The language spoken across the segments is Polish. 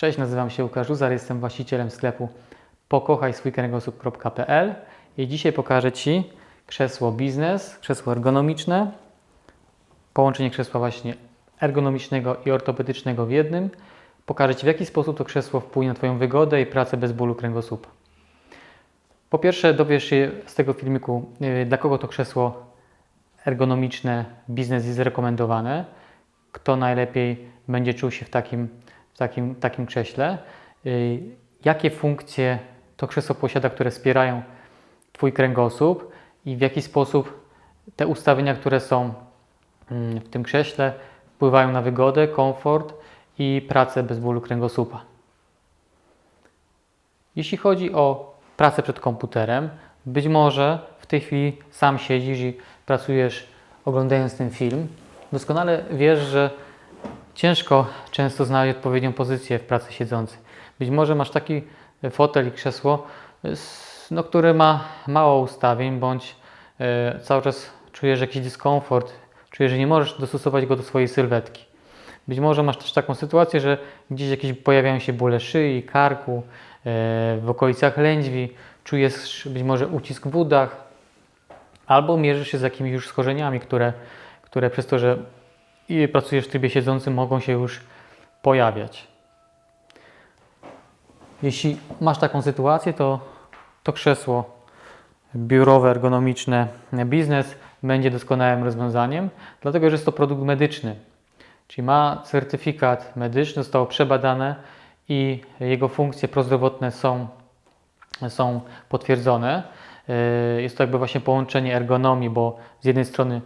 Cześć, nazywam się Łukasz Żuzar, jestem właścicielem sklepu pokochajswójkręgosłup.pl i dzisiaj pokażę Ci krzesło biznes, krzesło ergonomiczne, połączenie krzesła właśnie ergonomicznego i ortopedycznego w jednym. Pokażę Ci w jaki sposób to krzesło wpłynie na Twoją wygodę i pracę bez bólu kręgosłupa. Po pierwsze dowiesz się z tego filmiku, yy, dla kogo to krzesło ergonomiczne biznes jest rekomendowane, kto najlepiej będzie czuł się w takim, takim, takim krześle, yy, jakie funkcje to krzesło posiada, które wspierają Twój kręgosłup i w jaki sposób te ustawienia, które są mm, w tym krześle, wpływają na wygodę, komfort i pracę bez bólu kręgosłupa. Jeśli chodzi o pracę przed komputerem, być może w tej chwili sam siedzisz i pracujesz oglądając ten film. Doskonale wiesz, że ciężko często znaleźć odpowiednią pozycję w pracy siedzącej. Być może masz taki fotel i krzesło, s- no, które ma mało ustawień, bądź e, cały czas czujesz jakiś dyskomfort, czujesz, że nie możesz dostosować go do swojej sylwetki. Być może masz też taką sytuację, że gdzieś jakieś pojawiają się bóle szyi, karku, e, w okolicach lędźwi, czujesz być może ucisk w udach, albo mierzysz się z jakimiś już schorzeniami, które, które przez to, że i pracujesz w trybie siedzącym, mogą się już pojawiać. Jeśli masz taką sytuację, to to krzesło biurowe, ergonomiczne, biznes będzie doskonałym rozwiązaniem, dlatego że jest to produkt medyczny. Czyli ma certyfikat medyczny, zostało przebadane i jego funkcje prozdrowotne są, są potwierdzone. Yy, Jest to jakby właśnie połączenie ergonomii, bo z jednej strony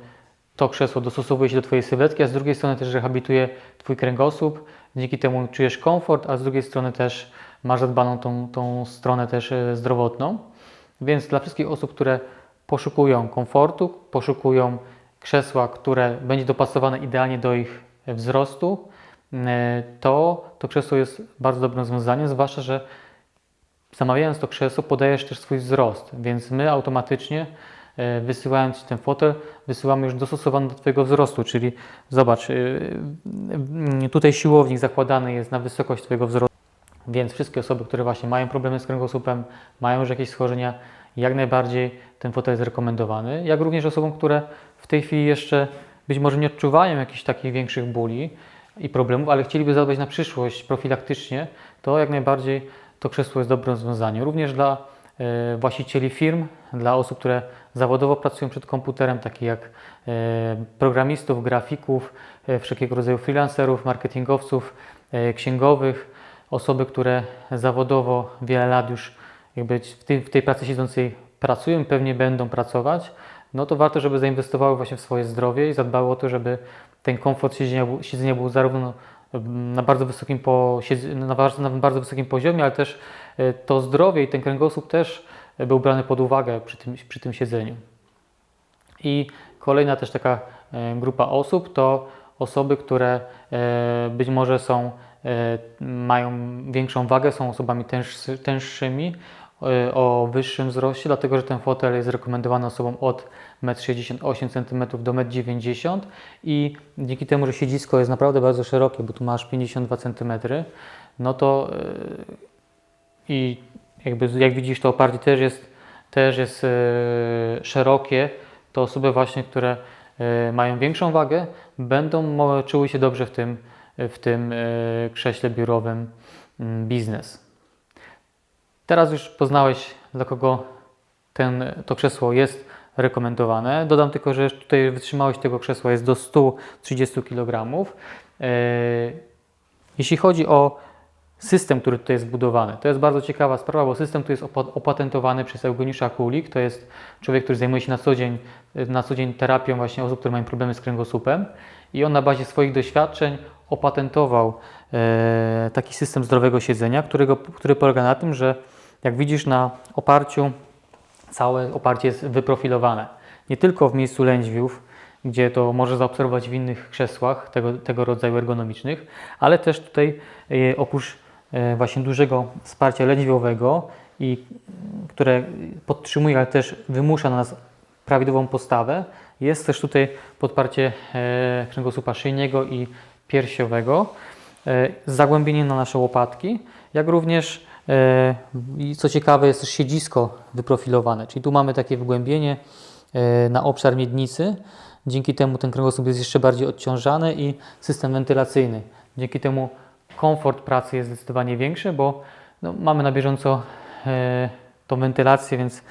to krzesło dostosowuje się do Twojej sylwetki, a z drugiej strony też rehabilituje Twój kręgosłup. Dzięki temu czujesz komfort, a z drugiej strony też masz zadbaną tą, tą stronę też e, zdrowotną. Więc dla wszystkich osób, które poszukują komfortu, poszukują krzesła, które będzie dopasowane idealnie do ich wzrostu, e, to to krzesło jest bardzo dobrym rozwiązaniem, zwłaszcza, że zamawiając to krzesło podajesz też swój wzrost, więc my automatycznie wysyłając Ci ten fotel, wysyłamy już dostosowany do Twojego wzrostu, czyli zobacz, e, mm, tutaj siłownik zakładany jest na wysokość Twojego wzrostu, więc wszystkie osoby, które właśnie mają problemy z kręgosłupem, mają już jakieś schorzenia, jak najbardziej ten fotel jest rekomendowany, jak również osobom, które w tej chwili jeszcze być może nie odczuwają jakichś takich większych bóli i problemów, ale chcieliby zadbać na przyszłość profilaktycznie, to jak najbardziej to krzesło jest dobrym rozwiązaniem. Również dla e, właścicieli firm, dla osób, które zawodowo pracują przed komputerem, takich jak e, programistów, grafików, e, wszelkiego rodzaju freelancerów, marketingowców, e, księgowych, osoby, które zawodowo wiele lat już jakby w, tej- w tej pracy siedzącej pracują i pewnie będą pracować, no to warto, żeby zainwestowały właśnie w swoje zdrowie i zadbały o to, żeby ten komfort siedzenia, był- siedzenia był zarówno na bardzo wysokim, na bardzo, na bardzo wysokim poziomie, ale też e, to zdrowie i ten kręgosłup też e, był brany pod uwagę przy tym, przy tym siedzeniu. I kolejna też taka e, grupa osób to osoby, które być może są, mają większą wagę, są osobami tęższy, tęższymi, o wyższym wzroście, dlatego że ten fotel jest rekomendowany osobom od 1,68 cm do 1,90 m i dzięki temu, że siedzisko jest naprawdę bardzo szerokie, bo tu masz 52 cm, no to e, i jakby jak widzisz to oparcie też jest, też jest e, szerokie, to osoby właśnie, które e, mają większą wagę, będą czuły się dobrze w tym, w tym e, krześle biurowym mm, biznes. Teraz już poznałeś, dla kogo ten, to krzesło jest rekomendowane. Dodam tylko, że tutaj wytrzymałość tego krzesła jest do 130 kg. E, Jeśli chodzi o system, który tutaj jest zbudowany, to jest bardzo ciekawa sprawa, bo system tu jest opa- opatentowany przez Eugeniusza Kulik. To jest człowiek, który zajmuje się na co dzień, na co dzień terapią właśnie osób, które mają problemy z kręgosłupem. I on na bazie swoich doświadczeń opatentował e, taki system zdrowego siedzenia, którego, który polega na tym, że jak widzisz na oparciu, całe oparcie jest wyprofilowane. Nie tylko w miejscu lędźwiów, gdzie to może zaobserwować w innych krzesłach tego, tego rodzaju ergonomicznych, ale też tutaj e, oprócz e, właśnie dużego wsparcia lędźwiowego, i, które podtrzymuje, ale też wymusza na nas prawidłową postawę, jest też tutaj podparcie e, kręgosłupa szyjnego i piersiowego. e, z zagłębieniem na nasze łopatki, jak również i co ciekawe jest też siedzisko wyprofilowane, czyli tu mamy takie wygłębienie e, na obszar miednicy. Dzięki temu ten kręgosłup jest jeszcze bardziej odciążany i system wentylacyjny. Dzięki temu komfort pracy jest zdecydowanie większy, bo no, mamy na bieżąco e, tą wentylację, więc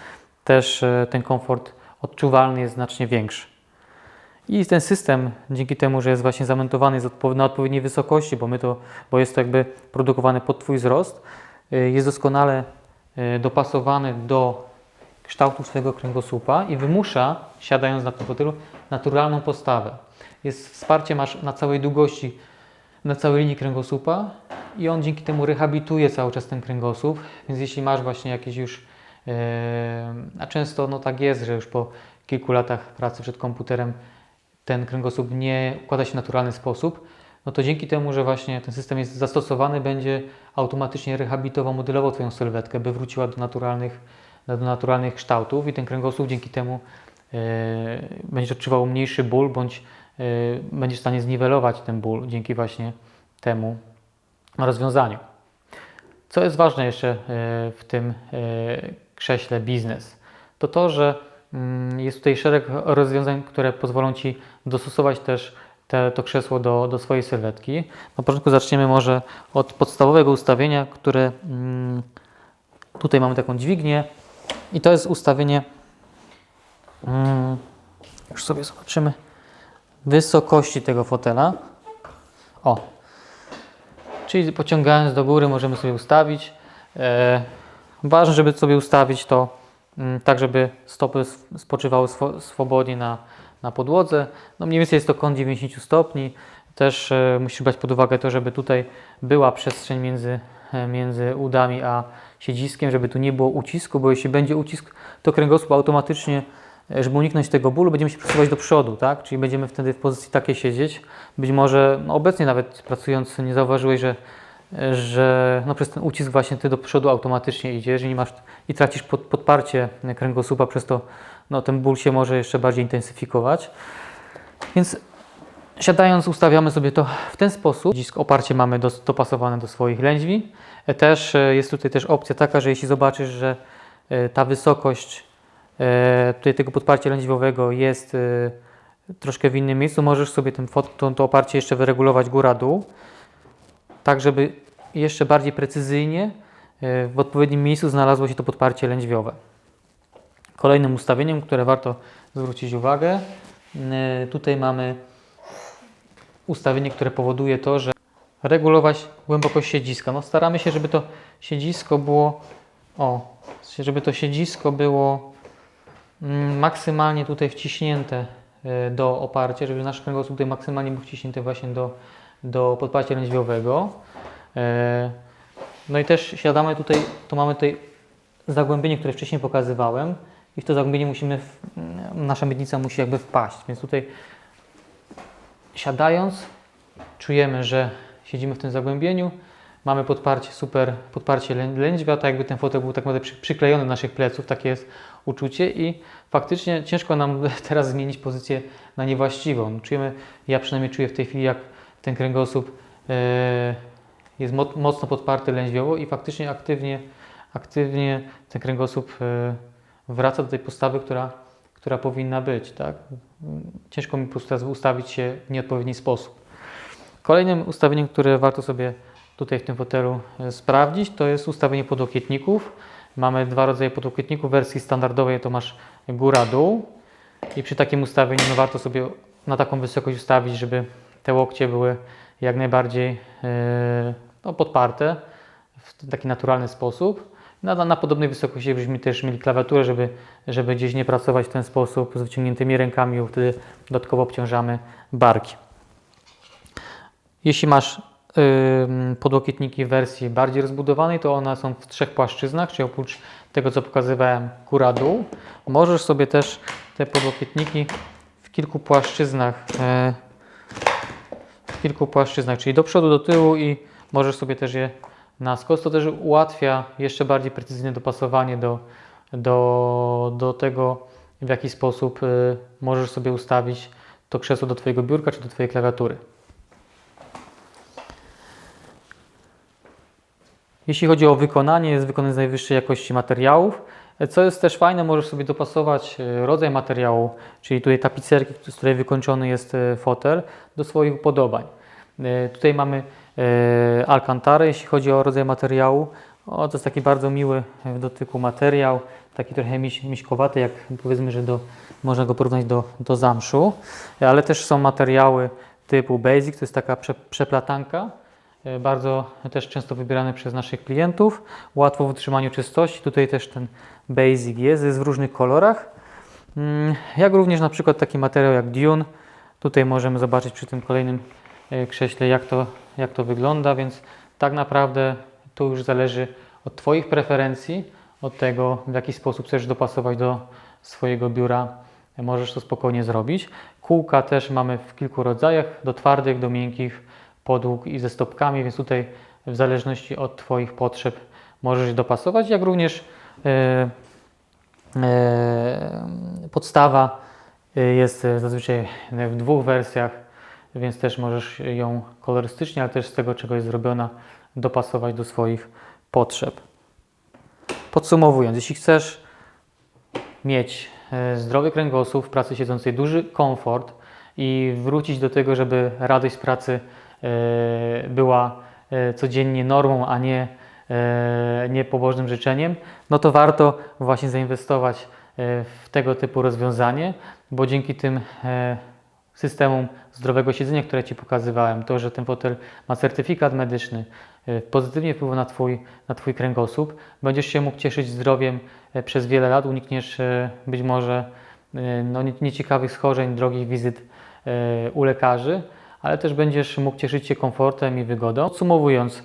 też e, ten komfort odczuwalny jest znacznie większy. I ten system, dzięki temu, że jest właśnie zamontowany jest na odpowiedniej wysokości, bo, my to, bo jest to jakby produkowane pod Twój wzrost, jest doskonale y, dopasowany do kształtu Twojego kręgosłupa i wymusza, siadając na tym fotelu, naturalną postawę. Jest wsparcie masz na całej długości, na całej linii kręgosłupa i on dzięki temu rehabilituje cały czas ten kręgosłup, więc jeśli masz właśnie jakieś już, yy, a często no tak jest, że już po kilku latach pracy przed komputerem ten kręgosłup nie układa się w naturalny sposób, no to dzięki temu, że właśnie ten system jest zastosowany, będzie automatycznie rehabilitował, modelował Twoją sylwetkę, by wróciła do naturalnych, do naturalnych kształtów i ten kręgosłup dzięki temu e, będziesz odczuwał mniejszy ból, bądź e, będziesz w stanie zniwelować ten ból dzięki właśnie temu rozwiązaniu. Co jest ważne jeszcze e, w tym krześle biznes, to to, że mm, jest tutaj szereg rozwiązań, które pozwolą Ci dostosować też te, to krzesło do, do swojej sylwetki. Na początku zaczniemy może od podstawowego ustawienia, które mm, tutaj mamy taką dźwignię i to jest ustawienie, mm, już sobie zobaczymy, wysokości tego fotela. O, Czyli pociągając do góry możemy sobie ustawić. E, ważne, żeby sobie ustawić to mm, tak, żeby stopy spoczywały swo- swobodnie na, na podłodze. No mniej więcej jest to kąt 90 stopni. Też e, musisz brać pod uwagę to, żeby tutaj była przestrzeń między, e, między udami a siedziskiem, żeby tu nie było ucisku, bo jeśli będzie ucisk, to kręgosłup automatycznie, e, żeby uniknąć tego bólu, będziemy się przesuwać do przodu, tak? Czyli będziemy wtedy w pozycji takiej siedzieć. Być może no obecnie nawet pracując nie zauważyłeś, że, że no przez ten ucisk właśnie ty do przodu automatycznie idziesz i nie masz i tracisz pod, podparcie kręgosłupa, przez to no, ten ból się może jeszcze bardziej intensyfikować. Więc siadając ustawiamy sobie to w ten sposób. Dzisk oparcie mamy dos- dopasowane do swoich lędźwi. E, Też e, jest tutaj też opcja taka, że jeśli zobaczysz, że e, ta wysokość tutaj tego podparcia lędźwiowego jest troszkę w innym miejscu, możesz sobie ten to, to oparcie jeszcze wyregulować góra-dół, tak żeby jeszcze bardziej precyzyjnie w odpowiednim miejscu znalazło się to podparcie lędźwiowe. Kolejnym ustawieniem, które warto zwrócić uwagę, e, tutaj mamy ustawienie, które powoduje to, że regulować głębokość siedziska. No staramy się, żeby to siedzisko było, o, żeby to siedzisko było mm, maksymalnie tutaj wciśnięte e, do oparcia, żeby nasz kręgosłup tutaj maksymalnie był wciśnięty właśnie do, do podparcia lędźwiowego. E, No i też siadamy tutaj, to mamy tutaj zagłębienie, które wcześniej pokazywałem i w to zagłębienie musimy, w, mm, nasza miednica musi jakby wpaść, więc tutaj siadając czujemy, że siedzimy w tym zagłębieniu, mamy podparcie, super podparcie lę- lędźwia, tak jakby ten fotel był tak naprawdę przy, przyklejony do naszych pleców, takie jest uczucie. I faktycznie ciężko nam teraz zmienić pozycję na niewłaściwą. Czujemy, ja przynajmniej czuję w tej chwili, jak ten kręgosłup e, jest mo- mocno podparty lędźwiowo i faktycznie aktywnie, aktywnie ten kręgosłup e, wraca do tej postawy, która, która powinna być. Tak? Ciężko mi po prostu ustawić się w nieodpowiedni sposób. Kolejnym ustawieniem, które warto sobie tutaj w tym fotelu e, sprawdzić, to jest ustawienie podłokietników. Mamy dwa rodzaje podłokietników. W wersji standardowej to masz góra-dół i przy takim ustawieniu no warto sobie na taką wysokość ustawić, żeby te łokcie były jak najbardziej e, no, podparte w taki naturalny sposób. Na, na podobnej wysokości byśmy też mieli klawiaturę, żeby, żeby gdzieś nie pracować w ten sposób z wyciągniętymi rękami, bo wtedy dodatkowo obciążamy barki. Jeśli masz podłokietniki w wersji bardziej rozbudowanej, to one są w trzech płaszczyznach, czyli oprócz tego, co pokazywałem góra-dół, możesz sobie też te podłokietniki w kilku płaszczyznach, e, w kilku płaszczyznach, czyli do przodu, do tyłu i możesz sobie też je na skos. To też ułatwia jeszcze bardziej precyzyjne dopasowanie do, do, do tego, w jaki sposób y, możesz sobie ustawić to krzesło do Twojego biurka czy do Twojej klawiatury. Jeśli chodzi o wykonanie, jest wykonane z najwyższej jakości materiałów. Co jest też fajne, możesz sobie dopasować e, rodzaj materiału, czyli tutaj tapicerki, z której wykończony jest e, fotel, do swoich upodobań. E, Tutaj mamy e, alcantarę, jeśli chodzi o rodzaj materiału. O, to jest taki bardzo miły w dotyku materiał, taki trochę miś, miśkowaty, jak powiedzmy, że do, można go porównać do, do zamszu, E, ale też są materiały typu basic, to jest taka prze, przeplatanka, bardzo też często wybierane przez naszych klientów, łatwo w utrzymaniu czystości. Tutaj też ten basic jest, jest w różnych kolorach. Mm, Jak również na przykład taki materiał jak Dune. Tutaj możemy zobaczyć przy tym kolejnym krześle, jak to, jak to wygląda, więc tak naprawdę to już zależy od Twoich preferencji, od tego, w jaki sposób chcesz dopasować do swojego biura. Możesz to spokojnie zrobić. Kółka też mamy w kilku rodzajach, do twardych, do miękkich, podłóg i ze stopkami, więc tutaj w zależności od Twoich potrzeb możesz dopasować, jak również e, e, podstawa e, jest e, zazwyczaj w dwóch wersjach, więc też możesz ją kolorystycznie, ale też z tego, czego jest zrobiona, dopasować do swoich potrzeb. Podsumowując, jeśli chcesz mieć e, zdrowy kręgosłup w pracy siedzącej, duży komfort i wrócić do tego, żeby radość z pracy e, była e, codziennie normą, a nie, nie pobożnym życzeniem, no to warto właśnie zainwestować w tego typu rozwiązanie, bo dzięki tym systemom zdrowego siedzenia, które Ci pokazywałem, to, że ten fotel ma certyfikat medyczny, e, pozytywnie wpływa na Twój, na twój kręgosłup, będziesz się mógł cieszyć zdrowiem e, przez wiele lat, unikniesz e, być może no, nie- nieciekawych schorzeń, drogich wizyt u lekarzy, ale też będziesz mógł cieszyć się komfortem i wygodą. Podsumowując,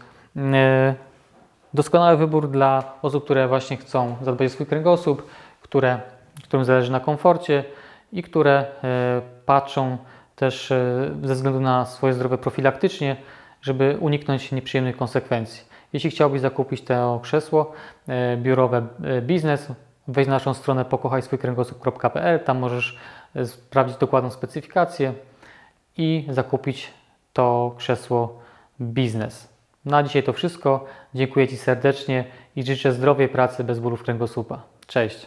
doskonały wybór dla osób, które właśnie chcą zadbać o swój kręgosłup, które, którym zależy na komforcie i które e, patrzą też e, ze względu na swoje zdrowie profilaktycznie, żeby uniknąć nieprzyjemnych konsekwencji. Jeśli chciałbyś zakupić to krzesło e, biurowe biznes, wejdź na naszą stronę pokochajswójkręgosłup.pl, tam możesz sprawdzić dokładną specyfikację i zakupić to krzesło biznes. Na dzisiaj to wszystko. Dziękuję Ci serdecznie i życzę zdrowej pracy bez bólów kręgosłupa. Cześć!